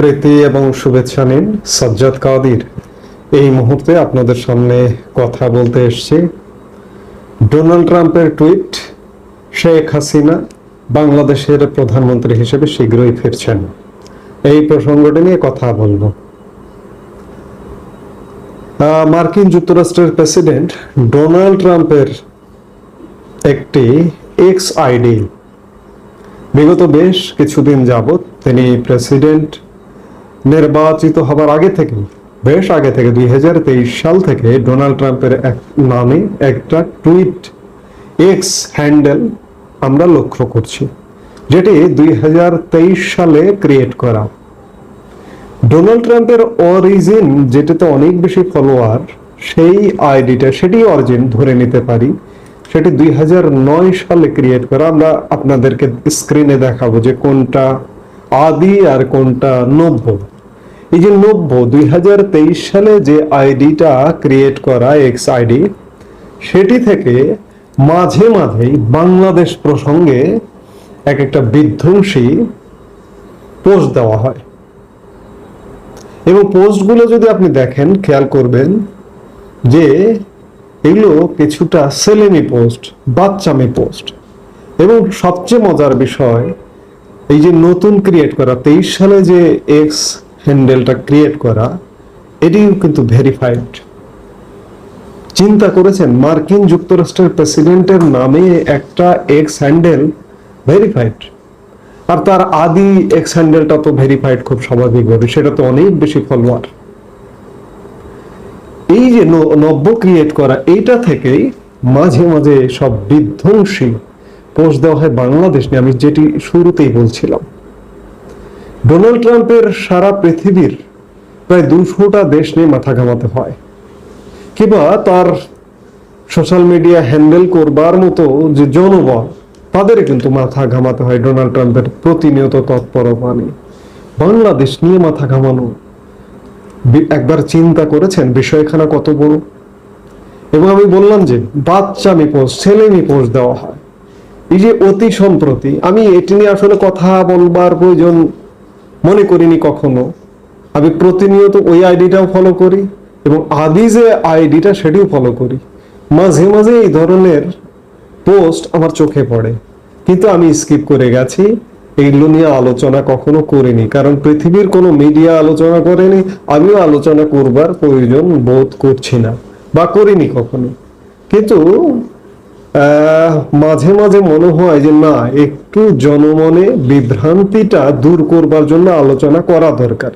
প্রীতি এবং শুভেচ্ছা নিন সজ্জাদ কাদির। এই মুহূর্তে আপনাদের সামনে কথা বলতে এসছি। ডোনাল্ড ট্রাম্পের টুইট, শেখ হাসিনা বাংলাদেশের প্রধানমন্ত্রী হিসেবে শীঘ্রই ফিরছেন। এই প্রসঙ্গটি নিয়ে কথা বলব। মার্কিন যুক্তরাষ্ট্রের প্রেসিডেন্ট ডোনাল্ড ট্রাম্পের একটি এক্স আইডি। বিগত বেশ কিছুদিন যাবৎ তিনি প্রেসিডেন্ট নির্বাচিত হবার আগে থেকে, বেশ আগে থেকে, দুই হাজার তেইশ সাল থেকে ডোনাল্ড ট্রাম্পের এক নামে একটা টুইট এক্স হ্যান্ডেল আমরা লক্ষ্য করছি, যেটি দুই হাজার তেইশ সালে ক্রিয়েট করা। ডোনাল্ড ট্রাম্পের অরিজিন, যেটাতে অনেক বেশি ফলোয়ার, সেই আইডিটা, সেটি অরিজিন ধরে নিতে পারি, সেটি দুই হাজার নয় সালে ক্রিয়েট করা। আমরা আপনাদেরকে স্ক্রিনে দেখাবো যে কোনটা আদি আর কোনটা নব্য। এই যে নব্য দুই সালে যে আইডিটা ক্রিয়েট করা এক্স আইডি, সেটি থেকে মাঝে মাঝেই বাংলাদেশ প্রসঙ্গে এক একটা বিধ্বংসী পোস্ট দেওয়া হয়। এবং পোস্টগুলো যদি আপনি দেখেন, খেয়াল করবেন যে এগুলো কিছুটা সেলেমি পোস্ট, বাচ্চামি পোস্ট। এবং সবচেয়ে মজার বিষয়, এই যে নতুন ক্রিয়েট করা, তেইশ সালে যে এক্স হ্যান্ডেলটা ক্রিয়েট করা, এটিও কিন্তু ভেরিফাইড চিন্তা করেছেন, মার্কিন যুক্তরাষ্ট্রের প্রেসিডেন্টের নামে একটা এক্স হ্যান্ডেল ভেরিফাইড আর তার আদি এক্স হ্যান্ডেলটা তো ভেরিফাইড খুব স্বাভাবিকভাবে, সেটা তো অনেক বেশি ফলোয়ার এই যে নব্য ক্রিয়েট করা, এইটা থেকেই মাঝে মাঝে সব বিধ্বংসী পোস্ট দেওয়া হয় বাংলাদেশ নিয়ে। আমি যেটি শুরুতেই বলছিলাম ডোনাল্ড ট্রাম্পের সারা পৃথিবীর প্রায় দুশোটা দেশ নিয়ে মাথা ঘামাতে হয়। কিংবা তার সোশ্যাল মিডিয়া হ্যান্ডেল করবার মতো যে জনবল তাদের কিন্তু মাথা ঘামাতে হয় ডোনাল্ড ট্রাম্পের প্রতিনিয়ত তৎপরতা নিয়ে বাংলাদেশ নিয়ে মাথা ঘামানো। একবার চিন্তা করেছেন বিষয়খানা কত বড়? এবং আমি বললাম যে বাচ্চামি পোস্ট ছেলেমি পোস্ট দেওয়া হয়। এই যে অতি সম্প্রতি, আমি এটি নিয়ে আসলে কথা বলবার প্রয়োজন মনে করিনি কখনো। আমি প্রতিনিয়ত ওই আইডিটাও ফলো করি এবং আদি যে আইডিটা সেটিও ফলো করি। মাঝে মাঝে এই ধরনের পোস্ট আমার চোখে পড়ে। কিন্তু আমি স্কিপ করে গেছি। এইগুলো নিয়ে আলোচনা কখনো করিনি। কারণ পৃথিবীর কোনো মিডিয়া আলোচনা করেনি। আমিও আলোচনা করবার প্রয়োজন বোধ করছি না বা করিনি কখনো কিন্তু মাঝে মাঝে মনে হয় যে না, একটু জনমনে বিভ্রান্তিটা দূর করবার জন্য আলোচনা করা দরকার।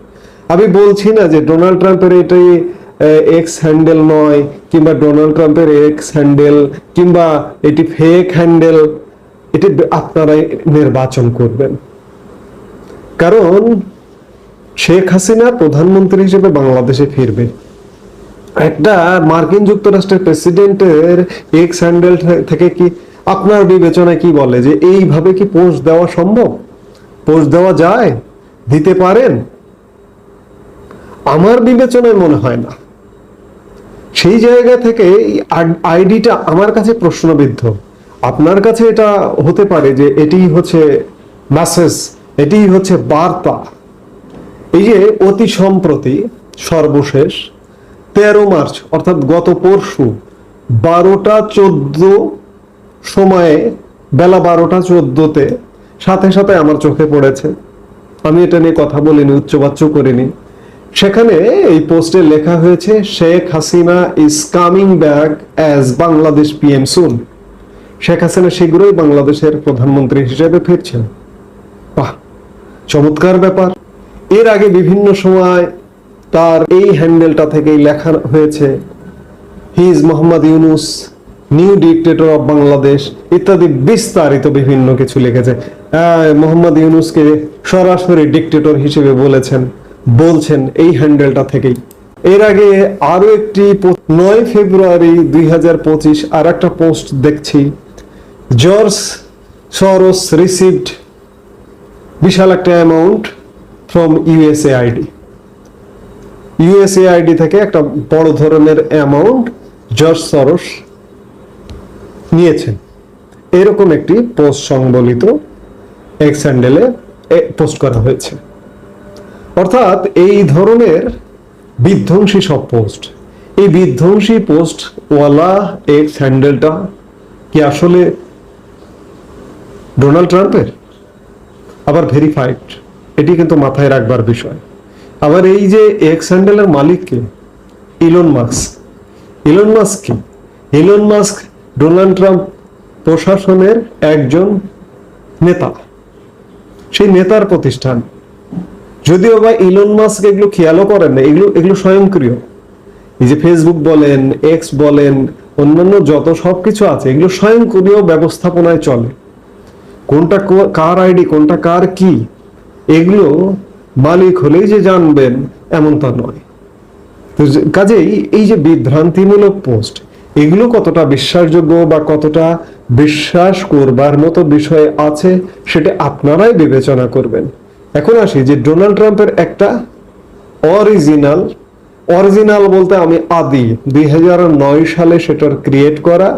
আমি বলছি না যে ডোনাল্ড ট্রাম্পের এটাই এক্স হ্যান্ডেল নয়, কিংবা ডোনাল্ড ট্রাম্পের এক্স হ্যান্ডেল কিংবা এটি ফেক হ্যান্ডেল এটি আপনারাই নির্বাচন করবেন। কারণ শেখ হাসিনা প্রধানমন্ত্রী হিসেবে বাংলাদেশে ফিরবে। একটা মার্কিন যুক্তরাষ্ট্রের প্রেসিডেন্টের এক্স হ্যান্ডেল থেকে কি আপনার বিবেচনায় কি বলে যে এইভাবে কি পোস্ট দেওয়া সম্ভব? পোস্ট দেওয়া যায়? দিতে পারেন? আমার বিবেচনায় মনে হয় না। সেই জায়গা থেকে আইডিটা আমার কাছে প্রশ্নবিদ্ধ। আপনার কাছে এটা হতে পারে যে এটি হচ্ছে মেসেজ, এটি হচ্ছে বার্তা। এই যে অতি সম্প্রতি, সর্বশেষ তেরো মার্চ, অর্থাৎ গত পরশু, বারোটা চোদ্দ সময়ে, বেলা বারোটা চোদ্দতে, সাথে সাথে আমার চোখে পড়েছে। আমি এটা নিয়ে কথা বলিনি, উচ্চবাচ্য করিনি। সেখানে এই পোস্টে লেখা হয়েছে, Sheikh Hasina is coming back as Bangladesh PM soon Sheikh Hasina শীঘ্রই বাংলাদেশের প্রধানমন্ত্রী হিসেবে ফিরছেন। বাহ, চমৎকার ব্যাপার। এর আগে বিভিন্ন সময় তার এই হ্যান্ডেলটা থেকেই লেখা হয়েছে he is Mohammad Yunus new dictator of Bangladesh ইত্যাদি বিস্তারিত বিভিন্ন কিছু লিখেছে। মোহাম্মদ ইউনুসকে সরাসরি ডিকটেটর হিসেবে বলেছেন, বলছেন এই হ্যান্ডেলটা থেকেই। এর আগে আরও একটি নয় ফেব্রুয়ারি দুই হাজার পঁচিশ আর একটা পোস্ট দেখছি। জর্জ সরস রিসিভড বিশাল একটা amount from USA ID USA ID থেকে একটা বড় ধরনের অ্যামাউন্ট জর্জ সরস নিয়েছেন। এরকম একটি পোস্ট সংবলিত এক্স হ্যান্ডেলে পোস্ট করা হয়েছে। অর্থাৎ এই ধরনের বিধ্বংসী সব পোস্ট এই বিধ্বংসী পোস্ট ওয়ালা এক্স হ্যান্ডেলটা কি আসলে ডোনাল্ড ট্রাম্পের আবার ভেরিফাইড এটি কিন্তু মাথায় রাখবার বিষয়। আবার এই যে এক্স হ্যান্ডেলের মালিককে ইলন মাস্ক ইলন মাস্ক কি? ইলন মাস্ক ডোনাল্ড ট্রাম্প প্রশাসনের একজন নেতা। সেই নেতার প্রতিষ্ঠান। যদিও বা ইলন মাস্ক এগুলো খেয়ালও করেন না, এগুলো এগুলো স্বয়ংক্রিয়। এই যে ফেসবুক বলেন এক্স বলেন, অন্যান্য যত সব কিছু আছে, এগুলো স্বয়ংক্রিয় ব্যবস্থাপনায় চলে। কোনটা কার আইডি, কোনটা কার কি, এগুলো মালিক হলেই যে জানবেন, এমন তা নয়। কাজেই এই যে বিভ্রান্তিমূলক পোস্ট, এগুলো কতটা বিশ্বাসযোগ্য বা কতটা বিশ্বাস করবার মতো বিষয় আছে, সেটা আপনারাই বিবেচনা করবেন। এখন আসি যে ডোনাল্ড ট্রাম্পের একটা অরিজিনাল অরিজিনাল বলতে আমি আদি, দুই হাজার নয় সালে সেটার ক্রিয়েট করা,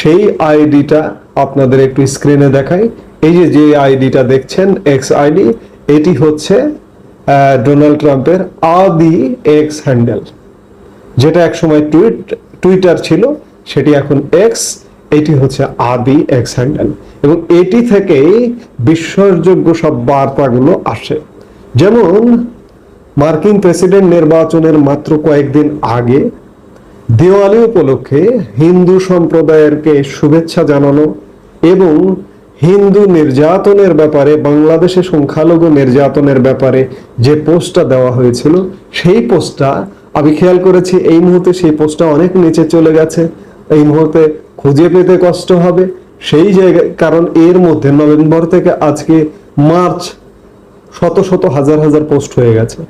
সেই আইডিটা আপনাদের একটু স্ক্রিনে দেখাই। এই যে যে আইডিটা দেখছেন এক্স আইডি, এটি হচ্ছে ডোনাল্ড ট্রাম্পের আদি এক্স হ্যান্ডেল যেটা একসময় টুইট, টুইটার ছিল, সেটি এখন এক্স এটি হচ্ছে আদি এক্স হ্যান্ডেল এবং এটি থেকেই বিশ্বাসযোগ্য সব বার্তাগুলো আসে। যেমন, মার্কিন প্রেসিডেন্ট নির্বাচনের মাত্র কয়েকদিন আগে দেওয়ালি উপলক্ষে হিন্দু সম্প্রদায়েরকে শুভেচ্ছা জানানো এবং হিন্দু নির্যাতনের ব্যাপারে, বাংলাদেশে সংখ্যালঘু নির্যাতনের ব্যাপারে যে পোস্টটা দেওয়া হয়েছিল, সেই পোস্টটা, আমি খেয়াল করেছি, এই মুহূর্তে সেই পোস্টটা অনেক নিচে চলে গেছে। এই মুহূর্তে খুঁজে পেতে কষ্ট হবে। সেই জায়গায় কারণ এর মধ্যে নভেম্বর থেকে আজকে মার্চ, শত শত হাজার হাজার পোস্ট হয়ে গেছে।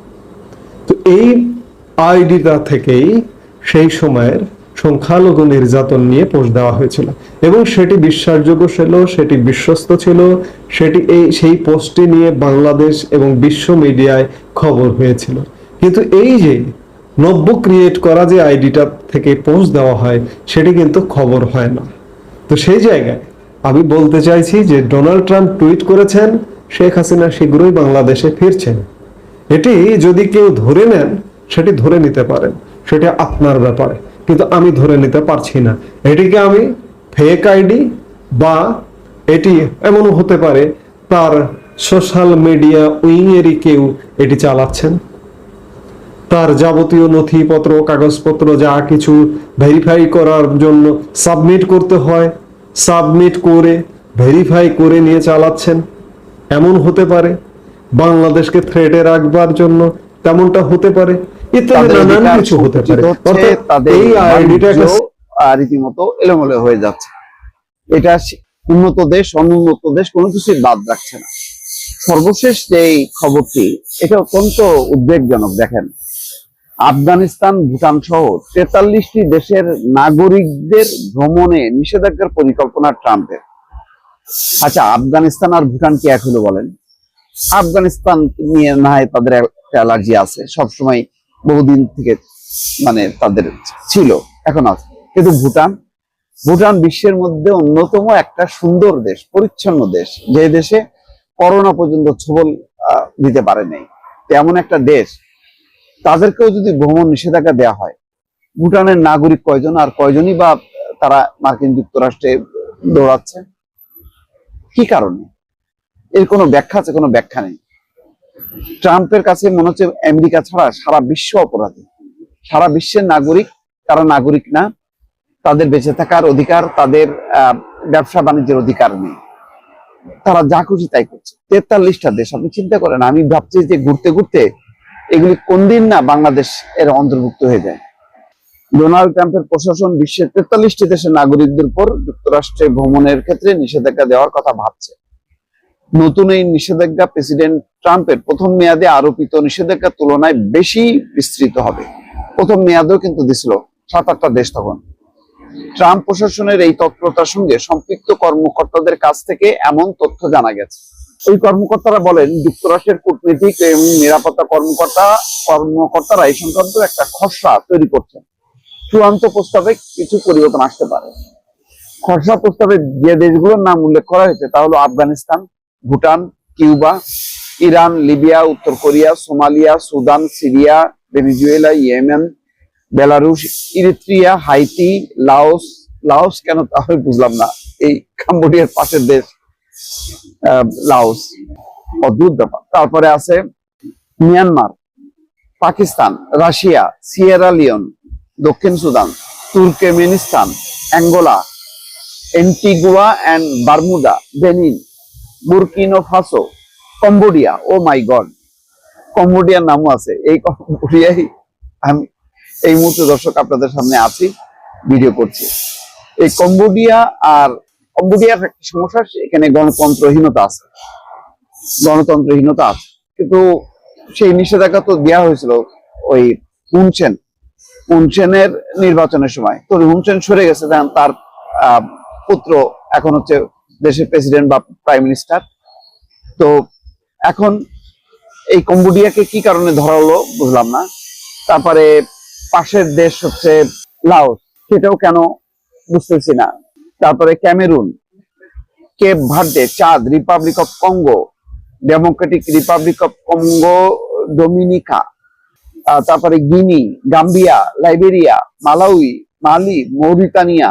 তো এই আইডিটা থেকেই সেই সময়ের সংখ্যালঘু নির্যাতন নিয়ে পোস্ট দেওয়া হয়েছিল। এবং সেটি বিশ্বাসযোগ্য ছিল, সেটি বিশ্বস্ত ছিল, সেটি এই, সেই পোস্টটি নিয়ে বাংলাদেশ এবং বিশ্ব মিডিয়ায় খবর হয়েছিল। কিন্তু এই যে নব্য ক্রিয়েট করা যে আইডিটা থেকে পোস্ট দেওয়া হয়, সেটি কিন্তু খবর হয় না। তো সেই জায়গায় আমি বলতে চাইছি যে ডোনাল্ড ট্রাম্প টুইট করেছেন, শেখ হাসিনা শীঘ্রই বাংলাদেশে ফিরছেন। এটি যদি কেউ ধরে নেন, সেটি ধরে নিতে পারেন, সেটা আপনার ব্যাপারে। কিন্তু আমি ধরে নিতে পারছি না। এটিকে আমি ফেক আইডি বা এটি এমনও হতে পারে তার সোশ্যাল মিডিয়া উইংয়েরই কেউ এটি চালাচ্ছেন। তার যাবতীয় নথিপত্র, কাগজপত্র, যা কিছু ভেরিফাই করার জন্য সাবমিট করতে হয় সাবমিট করে ভেরিফাই করে নিয়ে চালাচ্ছেন। এমন হতে পারে। বাংলাদেশকে থ্রেটে রাখবার জন্য তেমনটা হতে পারে। ইত্যাদি নানান কিছু হতে পারে। সংকুচিত হচ্ছে, অর্থাৎ তাদের এই আইডিটা রীতিমতো এলোমেলো হয়ে যাচ্ছে। এটা উন্নত দেশ অনুন্নত দেশ কোনো কিছুই বাদ রাখছে না। সর্বশেষ যে খবরটি এটা অত্যন্ত উদ্বেগজনক দেখেন। আফগানিস্তান ভুটান সহ তেতাল্লিশটি দেশের নাগরিকদের ভ্রমণে নিষেধাজ্ঞার পরিকল্পনা ট্রাম্পের। আচ্ছা আফগানিস্তান আর ভুটান কি এক হলো বলেন? আফগানিস্তান নিয়ে না হয় তাদের একটা অ্যালার্জি আছে। সবসময় বহুদিন থেকে মানে তাদের ছিল, এখন আছে। কিন্তু ভুটান ভুটান বিশ্বের মধ্যে অন্যতম একটা সুন্দর দেশ, পরিচ্ছন্ন দেশ, যে দেশে করোনা পর্যন্ত ছবল দিতে পারে নাই এমন একটা দেশ, তাদেরকেও যদি ভ্রমণ নিষেধাজ্ঞা দেওয়া হয়, ভুটানের নাগরিক কয়জন আর কয়জনই বা তারা মার্কিন যুক্তরাষ্ট্রে দৌড়াচ্ছে? কি কারণে? এর কোনো ব্যাখ্যা আছে? কোনো ব্যাখ্যা নেই। ট্রাম্পের কাছে মনে হচ্ছে আমেরিকা ছাড়া সারা বিশ্ব অপরাধী। সারা বিশ্বের নাগরিক তারা নাগরিক না, তাদের বেঁচে থাকার অধিকার, তাদের ব্যবসা বাণিজ্যের অধিকার নেই। তারা যা খুশি তাই করছে। তেতাল্লিশটা দেশ, আপনি চিন্তা করেন, আমি ভাবছি যে ঘুরতে ঘুরতে এগুলি কোন দিন না বাংলাদেশ এর অন্তর্ভুক্ত হয়ে যায়। ডোনাল্ড ট্রাম্পের প্রশাসন বিশ্বের তেতাল্লিশটি দেশের নাগরিকদের উপর যুক্তরাষ্ট্রে ভ্রমণের ক্ষেত্রে নিষেধাজ্ঞা দেওয়ার কথা ভাবছে। নতুন এই নিষেধাজ্ঞা প্রেসিডেন্ট ট্রাম্পের প্রথম মেয়াদে আরোপিত নিষেধাজ্ঞার তুলনায় বেশি বিস্তৃত হবে। প্রথম মেয়াদেও কিন্তু দিছিল সাত আটটা দেশ তখন। ট্রাম্প প্রশাসনের এই তৎপরতার সঙ্গে সম্পৃক্ত কর্মকর্তাদের কাছ থেকে এমন তথ্য জানা গেছে। ওই কর্মকর্তারা বলেন, যুক্তরাষ্ট্রের কূটনীতিক এবং নিরাপত্তা কর্মকর্তা, কর্মকর্তারা এই সংক্রান্ত একটা খসড়া তৈরি করছেন। চূড়ান্ত প্রস্তাবে কিছু পরিবর্তন আসতে পারে। খসড়া প্রস্তাবে যে দেশগুলোর নাম উল্লেখ করা হয়েছে তা হলো Afghanistan Bhutan, Cuba, Iran, Libya, উত্তর Korea, Somalia, Sudan, Syria, Venezuela, Yemen, Belarus, Eritrea, Haiti, Laos Laos কেন তাহলে বুঝলাম না। এই কাম্বোডিয়ার পাশের দেশ লাওস। অদ্ভুত ব্যাপার। তারপরে আছে Myanmar, Pakistan, Russia, Sierra Leone, দক্ষিণ Sudan, Turkmenistan, Angola, Antigua and Bermuda Benin. Burkina Faso, Cambodia, oh my god, কম্বোডিয়ার নামও আছে। এই কম্বোডিয়াই আমি এই মুহূর্তে দর্শক আপনাদের সামনে আছি ভিডিও করছি। এই কম্বোডিয়া আর কম্বোডিয়ার একটা সমস্যা এখানে গণতন্ত্রহীনতা আছে। গণতন্ত্রহীনতা আছে। কিন্তু সেই নিষেধাজ্ঞা তো দেওয়া হয়েছিল ওই হুনসেন হুনসেনের নির্বাচনের সময়। তো হুনসেন সরে গেছে, তার পুত্র এখন হচ্ছে দেশের প্রেসিডেন্ট বা প্রাইম মিনিস্টার তো এখন এই কম্বোডিয়াকে কি কারণে ধরা হলো বুঝলাম না। তারপরে পাশের দেশ হচ্ছে লাওস, সেটাও কেন বুঝতেছি না। তারপরে Cameroon, Cape Verde Chad, Republic of Congo, Democratic Republic of Congo, Dominica. তারপরে Guinea, Gambia, Liberia, Malawi, Mali, Mauritania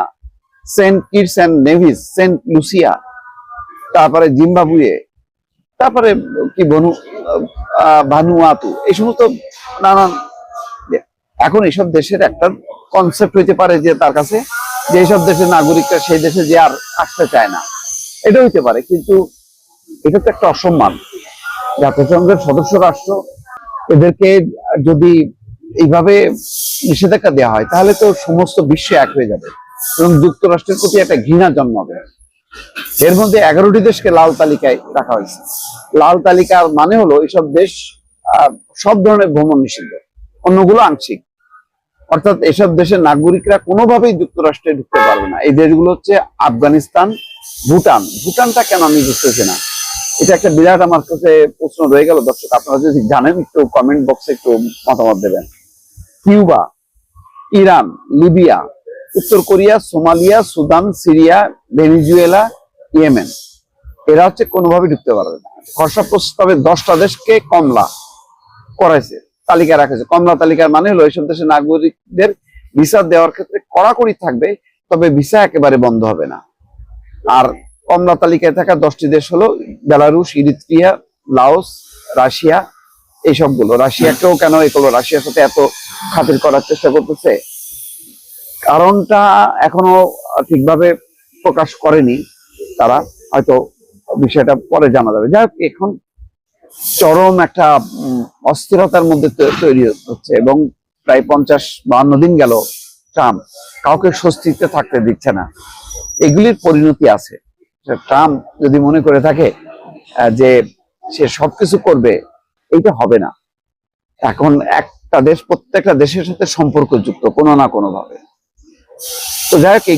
Saint Kitts and Nevis, Saint Lucia, তারপরে জিম্বাবুয়ে, তারপরে কি বনু ভানুয়াতু, এই সমস্ত নানান এখন এইসব দেশের একটা কনসেপ্ট হইতে পারে যে তার কাছে, যে এইসব দেশের নাগরিকরা সেই দেশে যে আর আসতে চায় না। এটা হইতে পারে, কিন্তু এটা তো একটা অসম্মান। জাতিসংঘের সদস্য রাষ্ট্র, এদেরকে যদি এইভাবে নিষেধাজ্ঞা দেওয়া হয়, তাহলে তো সমস্ত বিশ্ব এক হয়ে যাবে। এবং যুক্তরাষ্ট্রের প্রতি একটা ঘৃণা জন্মাবে এর মধ্যে এগারোটি দেশকে লাল তালিকায় রাখা হয়েছে। লাল তালিকার মানে হলো এইসব দেশ সব ধরনের ভ্রমণ নিষিদ্ধ, অন্যগুলো আংশিক। অর্থাৎ এসব দেশের নাগরিকরা কোনোভাবেই যুক্তরাষ্ট্রে ঢুকতে পারবে না। এই দেশগুলো হচ্ছে আফগানিস্তান, ভুটান। ভুটানটা কেন আমি বুঝতেছি না? এটা একটা বিরাট আমার কাছে প্রশ্ন রয়ে গেল। দর্শক, আপনারা যদি জানেন, একটু কমেন্ট বক্সে একটু মতামত দেবেন। কিউবা, ইরান, লিবিয়া উত্তর Korea, Somalia, Sudan, Syria, Venezuela, Yemen. এরা হচ্ছে কোনোভাবে ঢুকতে পারবে না। খসড়া প্রস্তাবে দশটা দেশকে কমলা করাইছে, তালিকা রাখেছে। কমলা তালিকার মানে হলো এইসব দেশের নাগরিকদের ভিসা দেওয়ার ক্ষেত্রে কড়াকড়ি থাকবে, তবে ভিসা একেবারে বন্ধ হবে না। আর কমলা তালিকায় থাকা দশটি দেশ হলো বেলারুশ, ইরিত্রিয়া, লাওস, রাশিয়া এই সবগুলো রাশিয়াকেও কেন এগুলো? রাশিয়ার সাথে এত খাতির করার চেষ্টা করতেছে? কারণটা এখনও ঠিকভাবে প্রকাশ করেনি তারা, হয়তো বিষয়টা পরে জানা যাবে। যাই এখন চরম একটা অস্থিরতার মধ্যে তৈরি হচ্ছে এবং প্রায় পঞ্চাশ বান্ন দিন গেল ট্রাম্প, কাউকে স্বস্তিতে থাকতে দিচ্ছে না। এগুলির পরিণতি আছে। ট্রাম্প যদি মনে করে থাকে যে সে সবকিছু করবে, এইটা হবে না। এখন একটা দেশ, প্রত্যেকটা দেশের সাথে সম্পর্ক যুক্ত কোনো না কোনো ভাবে তো যাই হোক এই